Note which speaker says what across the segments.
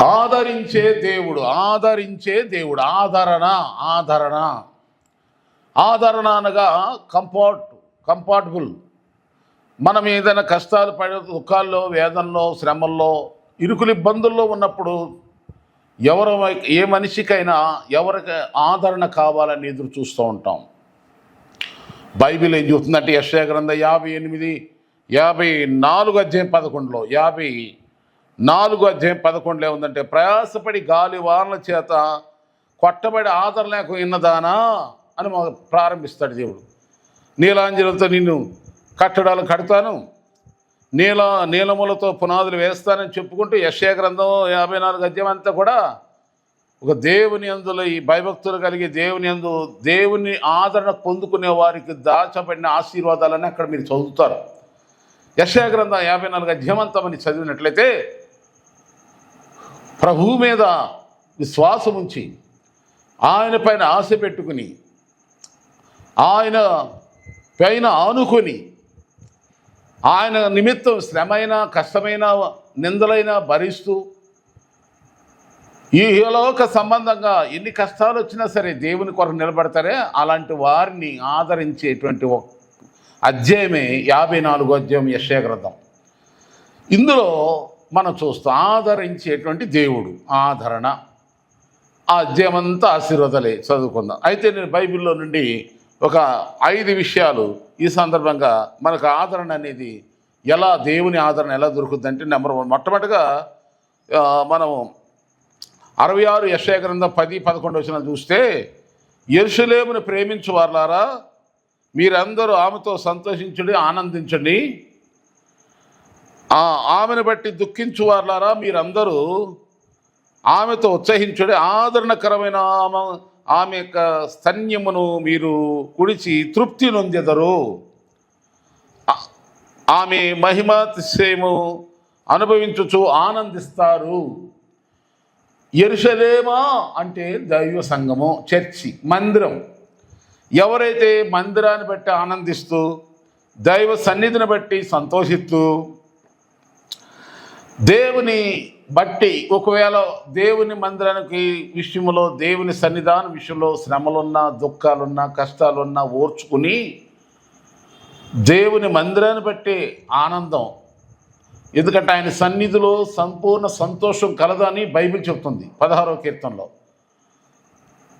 Speaker 1: ఆదరించే దేవుడు ఆదరించే దేవుడు ఆదరణ ఆదరణ. ఆదరణ అనగా కంఫర్ట్ కంఫర్టబుల్. మనం ఏదైనా కష్టాలు పడే దుఃఖాల్లో వేదనలో శ్రమల్లో ఇరుకులు ఇబ్బందుల్లో ఉన్నప్పుడు ఎవరు ఏ మనిషికైనా ఎవరికి ఆదరణ కావాలని ఎదురు చూస్తూ ఉంటాం. బైబిల్ ఏం చూస్తుందంటే యశ్వ గ్రంథ యాభై ఎనిమిది యాభై నాలుగు అధ్యాయం పదకొండులో యాభై నాలుగు అధ్యాయం పదకొండులో ఏముందంటే ప్రయాసపడి గాలి వానల చేత కొట్టబడి ఆదరణ లేక ఉన్నదానా? అని ప్రారంభిస్తాడు దేవుడు. నీలాంజలతో నిన్ను కట్టడాలు కడతాను. నీల నీలములతో పునాదులు వేస్తానని చెప్పుకుంటూ యశ్యా గ్రంథం యాభై నాలుగు అధ్యాయం అంతా కూడా ఒక దేవుని అందులో ఈ భయభక్తులు కలిగి దేవుని అందు దేవుని ఆదరణ పొందుకునే వారికి దాచబడిన ఆశీర్వాదాలని అక్కడ మీరు చదువుతారు. యశా గ్రంథం యాభై నాలుగు అధ్యమంతమని చదివినట్లయితే ప్రభువు మీద విశ్వాసం ఉంచి ఆయన పైన ఆశ పెట్టుకుని ఆయన పైన ఆనుకొని ఆయన నిమిత్తం శ్రమైన కష్టమైన నిందలైనా భరిస్తూ ఈ లోక సంబంధంగా ఎన్ని కష్టాలు వచ్చినా సరే దేవుని కొరకు నిలబడతారే? అలాంటి వారిని ఆదరించేటువంటి ఒక అధ్యాయమే యాభై నాలుగో అధ్యాయం యశయ గ్రంథం. ఇందులో మనం చూస్తాం ఆదరించేటువంటి దేవుడు ఆదరణ. ఆ అధ్యాయం ఆశీర్వదలే చదువుకుందాం. అయితే నేను బైబిల్లో నుండి ఒక ఐదు విషయాలు ఈ సందర్భంగా మనకు ఆదరణ అనేది ఎలా దేవుని ఆదరణ ఎలా దొరుకుతుందంటే నెంబర్ వన్. మొట్టమొదటిగా మనం అరవై ఆరు యశయ గ్రంథం పది పదకొండు వచ్చిన చూస్తే ఎరుషులేమును ప్రేమించు వారులారా మీరందరూ ఆమెతో సంతోషించండి ఆనందించండి ఆ ఆమెను బట్టి దుఃఖించువార్లారా మీరందరూ ఆమెతో ఉత్సహించుడి ఆదరణకరమైన ఆమె ఆమె యొక్క స్తన్యమును మీరు కుడిచి తృప్తి నొందెదరు. ఆమె మహిమాతిశయము అనుభవించుచు ఆనందిస్తారు. ఎరుషలేమా అంటే దైవ సంఘము చర్చి మందిరం. ఎవరైతే మందిరాన్ని బట్టి ఆనందిస్తూ దైవ సన్నిధిని బట్టి సంతోషిస్తూ దేవుని బట్టి ఒకవేళ దేవుని మందిరానికి విషయంలో దేవుని సన్నిధానం విషయంలో శ్రమలున్నా దుఃఖాలున్నా కష్టాలున్నా ఓర్చుకుని దేవుని మందిరాన్ని బట్టి ఆనందం. ఎందుకంటే ఆయన సన్నిధిలో సంపూర్ణ సంతోషం కలదని బైబిల్ చెప్తుంది పదహారవ కీర్తనలో.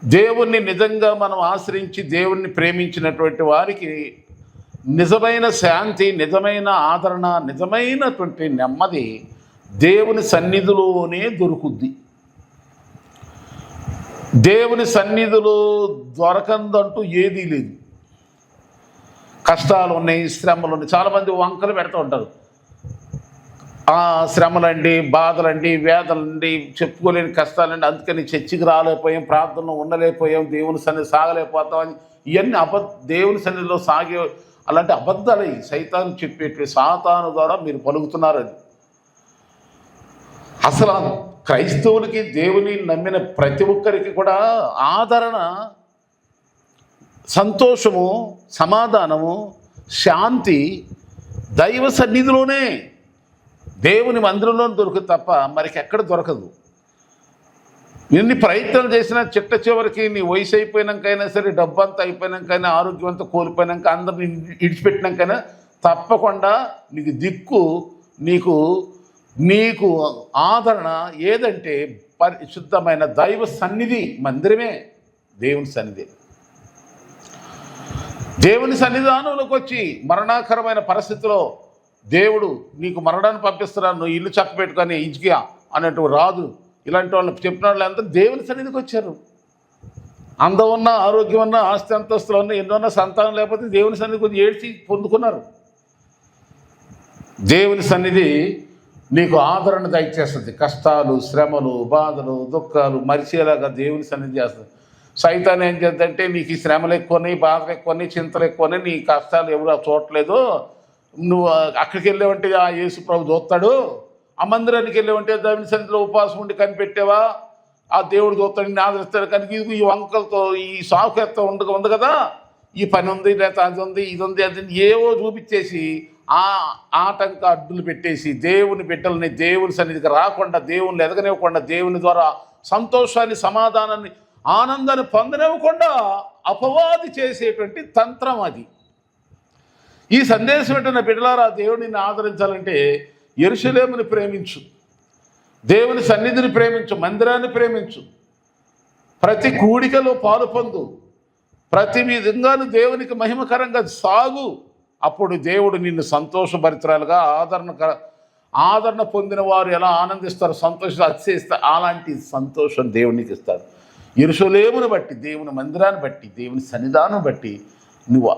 Speaker 1: దేవుణ్ణి నిజంగా మనం ఆశ్రయించి దేవుణ్ణి ప్రేమించినటువంటి వారికి నిజమైన శాంతి నిజమైన ఆదరణ నిజమైనటువంటి నెమ్మది దేవుని సన్నిధిలోనే దొరుకుద్ది. దేవుని సన్నిధిలో దొరకందంటూ ఏదీ లేదు. కష్టాలు ఉన్నాయి శ్రమలు ఉన్నాయి. చాలామంది వంకలు పెడుతూ ఉంటారు. శ్రమలండి బాధలండి వేదలండి చెప్పుకోలేని కష్టాలండి. అందుకని చర్చికి రాలేకపోయాం ప్రార్థనలో ఉండలేకపోయాం దేవుని సన్నిధి సాగలేకపోతామని ఇవన్నీ అబద్ధ దేవుని సన్నిధిలో సాగే అలాంటి అబద్ధాలు. ఇవి. సైతాను చెప్పేటి సాతాను ద్వారా మీరు పలుకుతున్నారని అసలు క్రైస్తవులకి దేవుని నమ్మిన ప్రతి ఒక్కరికి కూడా ఆదరణ సంతోషము సమాధానము శాంతి దైవ సన్నిధిలోనే దేవుని మందిరంలో దొరుకుతుంది తప్ప మరికి ఎక్కడ దొరకదు. ఎన్ని ప్రయత్నాలు చేసినా చిట్ట చివరికి నీ వయసు అయిపోయినాకైనా సరే డబ్బు అంతా అయిపోయినాకైనా ఆరోగ్యం అంతా కోల్పోయినాక అందరిని ఇడిచిపెట్టినాకైనా తప్పకుండా నీకు దిక్కు నీకు నీకు ఆదరణ ఏదంటే పరిశుద్ధమైన దైవ సన్నిధి మందిరమే దేవుని సన్నిధి. దేవుని సన్నిధానంలోకి వచ్చి మరణాకరమైన పరిస్థితిలో దేవుడు నీకు మరణాన్ని పంపిస్తున్నాను నువ్వు ఇల్లు చక్క పెట్టుకొని ఇంచుకియా అన్నట్టు రాదు ఇలాంటి వాళ్ళు చెప్పిన వాళ్ళు అంతా దేవుని సన్నిధికి వచ్చారు. అందం ఉన్న ఆరోగ్యం ఉన్న ఆస్తి అంతస్తులు ఉన్న ఎన్నోన్న సంతానం లేకపోతే దేవుని సన్నిధికి వచ్చి ఏడ్చి పొందుకున్నారు. దేవుని సన్నిధి నీకు ఆదరణ దయచేస్తుంది. కష్టాలు శ్రమలు బాధలు దుఃఖాలు మరిచేలాగా దేవుని సన్నిధి చేస్తుంది. సైతాన్ని ఏం చేద్దంటే నీకు ఈ శ్రమలు ఎక్కువని బాధలు ఎక్కువని చింతలు ఎక్కువని నీ కష్టాలు ఎవరు చూడట్లేదు నువ్వు అక్కడికి వెళ్ళేవంటే ఆ యేసు ప్రభు చూస్తాడు ఆ మందిరానికి వెళ్ళేవంటే దేవుని సన్నిధిలో ఉపవాసం ఉండి కనిపెట్టేవా? ఆ దేవుడు చూస్తాడు నేను ఆదరిస్తాడు. కానీ ఇది ఈ వంకలతో ఈ సాకుతో ఉండగా ఉంది కదా? ఈ పని ఉంది లేకపోతే అది ఉంది ఇది ఉంది అది ఏవో చూపించేసి ఆ ఆటంక అడ్డులు పెట్టేసి దేవుని బిడ్డల్ని దేవుని సన్నిధికి రాకుండా దేవుని ఎదగనివ్వకుండా దేవుని ద్వారా సంతోషాన్ని సమాధానాన్ని ఆనందాన్ని పొందనివ్వకుండా అపవాది చేసేటువంటి తంత్రం అది. ఈ సందేశం పెట్టిన బిడ్డలారా దేవుడిని ఆదరించాలంటే ఎరుసలేముని ప్రేమించు. దేవుని సన్నిధిని ప్రేమించు మందిరాన్ని ప్రేమించు. ప్రతి కూడికలో పాలు పొందు. ప్రతి విధంగాను దేవునికి మహిమకరంగా సాగు. అప్పుడు దేవుడు నిన్ను సంతోషభరితురాలుగా ఆదరణ ఆదరణ పొందిన వారు ఎలా ఆనందిస్తారు సంతోషం అతిశయిస్తారు అలాంటి సంతోషం దేవునికి ఇస్తాడు. ఇరుషులేమును బట్టి దేవుని మందిరాన్ని బట్టి దేవుని సన్నిధానం బట్టి నువ్వు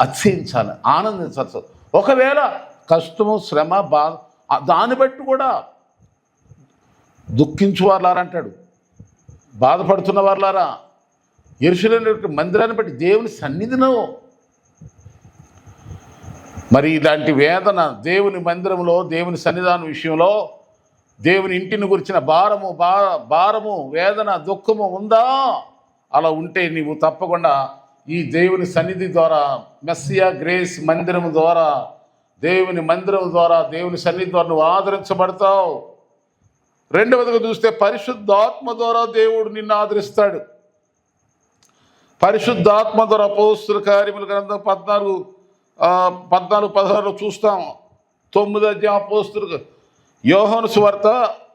Speaker 1: అతిశయించాలి ఆనందించాల్సి ఒకవేళ కష్టము శ్రమ బాధ దాన్ని బట్టి కూడా దుఃఖించు అంటాడు బాధపడుతున్న వారులారా ఎరుసలేని మందిరాన్ని బట్టి దేవుని సన్నిధిలో మరి ఇలాంటి వేదన దేవుని మందిరంలో దేవుని సన్నిధానం విషయంలో దేవుని ఇంటిని గురించిన భారము బా భారము వేదన దుఃఖము ఉందా? అలా ఉంటే నీవు తప్పకుండా ఈ దేవుని సన్నిధి ద్వారా మెస్సియా గ్రేస్ మందిరం ద్వారా దేవుని మందిరం ద్వారా దేవుని సన్నిధి ద్వారా నువ్వు ఆదరించబడతావు. రెండవదిగా చూస్తే పరిశుద్ధాత్మ ద్వారా దేవుడు నిన్ను ఆదరిస్తాడు. పరిశుద్ధాత్మ ద్వారా పోస్తుల కార్యముల గ్రంథం పద్నాలుగు పద్నాలుగు పదహారులో చూస్తాం. తొమ్మిది అధ్యాయం అపోస్తులు యోహోను సువార్త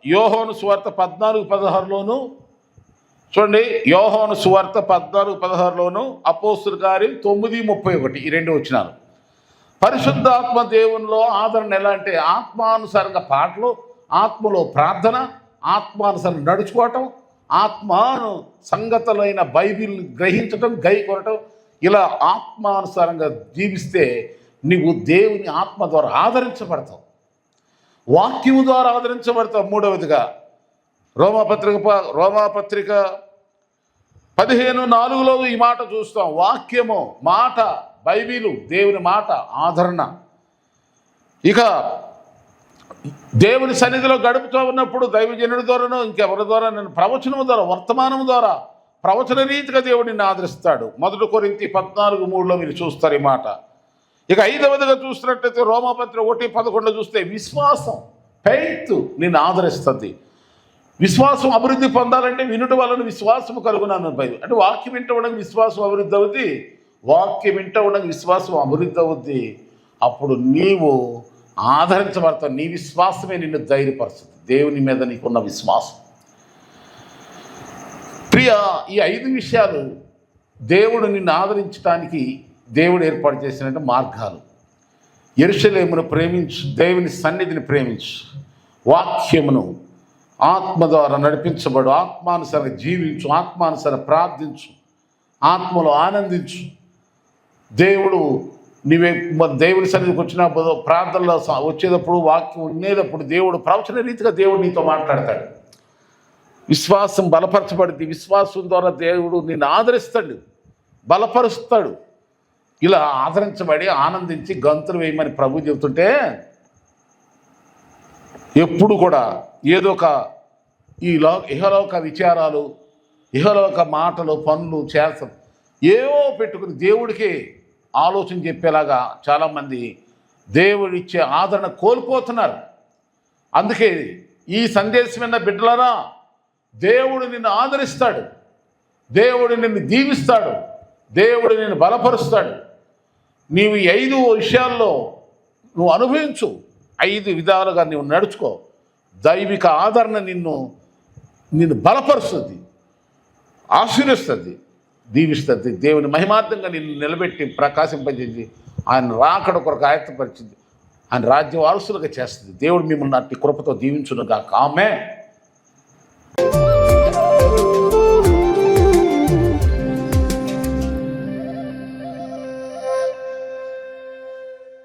Speaker 1: యోహోను సువార్త పద్నాలుగు పదహారులోను. చూడండి యోహోను సువార్త పద్నాలుగు పదహారులోను అపోస్తురు గారి తొమ్మిది ముప్పై ఒకటి ఈ రెండు వచ్చినారు పరిశుద్ధాత్మ దేవునిలో ఆదరణ ఎలా అంటే ఆత్మానుసారంగా పాటలు ఆత్మలో ప్రార్థన ఆత్మానుసరణ నడుచుకోవటం ఆత్మాను సంగతులైన బైబిల్ గ్రహించటం గై కొనటం ఇలా ఆత్మానుసారంగా జీవిస్తే నీవు దేవుని ఆత్మ ద్వారా ఆదరించబడతావు. వాక్యము ద్వారా ఆదరించబడతావు మూడవదిగా. రోమాపత్రిక ప- రోమాపత్రిక పదిహేను నాలుగులో ఈ మాట చూస్తాం. వాక్యము మాట బైబిలు దేవుని మాట ఆదరణ. ఇక దేవుని సన్నిధిలో గడుపుతూ ఉన్నప్పుడు దైవజనుడి ద్వారాను ఇంకెవరి ద్వారా నేను ప్రవచనము ద్వారా వర్తమానము ద్వారా ప్రవచన రీతిగా దేవుడిని ఆదరిస్తాడు. మొదటి కొరింతి పద్నాలుగు మూడులో మీరు చూస్తారు ఈ మాట. ఇక ఐదవదిగా చూసినట్టయితే రోమాపత్రి ఒకటి పదకొండు చూస్తే విశ్వాసం ఫెయిత్ నిన్ను ఆదరిస్తుంది. విశ్వాసం అభివృద్ధి పొందాలంటే వినుట వలన విశ్వాసం కలుగునాను బైబిల్ అంటే వాక్యం వింట ఉండగా విశ్వాసం అభివృద్ధి అవుద్ది వాక్యం వింట ఉండగా విశ్వాసం అభివృద్ధి అవుద్ది. అప్పుడు నీవు ఆదరించబడతావు నీ విశ్వాసమే నిన్ను ధైర్యపరుస్తుంది. దేవుని మీద నీకున్న విశ్వాసం. ప్రియ ఈ ఐదు విషయాలు దేవుడు నిన్ను ఆదరించడానికి దేవుడు ఏర్పాటు చేసిన మార్గాలు. ఎరుషలేమును ప్రేమించు దేవుని సన్నిధిని ప్రేమించు. వాక్యమును ఆత్మ ద్వారా నడిపించబడు ఆత్మానుసారంగా జీవించు ఆత్మానుసారంగా ప్రార్థించు ఆత్మలో ఆనందించు. దేవుడు నీవే మరి దేవుని సన్నిధికి వచ్చినప్పుడు ప్రార్థనలో వచ్చేటప్పుడు వాక్యం ఉండేటప్పుడు దేవుడు ప్రవచన రీతిగా దేవుడు నీతో మాట్లాడతాడు. విశ్వాసం బలపరచబడింది. విశ్వాసం ద్వారా దేవుడు నిన్ను ఆదరిస్తాడు బలపరుస్తాడు. ఇలా ఆదరించబడి ఆనందించి గంతులు వేయమని ప్రభు చెబుతుంటే ఎప్పుడు కూడా ఏదో ఒక ఈ లో ఇహలోక విచారాలు ఇహలోక మాటలు పనులు చేస్తాం ఏవో పెట్టుకుని దేవుడికి ఆలోచన చెప్పేలాగా చాలామంది దేవుడిచ్చే ఆదరణ కోల్పోతున్నారు. అందుకే ఈ సందేశం విన్న బిడ్డలరా దేవుడు నిన్ను ఆదరిస్తాడు. దేవుడు నిన్ను దీవిస్తాడు. దేవుడు నిన్ను బలపరుస్తాడు. నీవు ఈ ఐదు విషయాల్లో నువ్వు అనుభవించు. ఐదు విధాలుగా నువ్వు నడుచుకో. దైవిక ఆదరణ నిన్ను నిన్ను బలపరుస్తుంది. ఆశీర్వస్తుంది దీవిస్తుంది. దేవుని మహిమార్థంగా నిన్ను నిలబెట్టి ప్రకాశింపజేసి ఆయన రాకడ కొరకు ఆయత్తపరిచింది. ఆయన రాజ్య వారసులుగా చేస్తుంది. దేవుడు మిమ్మల్ని అట్టి కృపతో దీవించునుగా ఆమె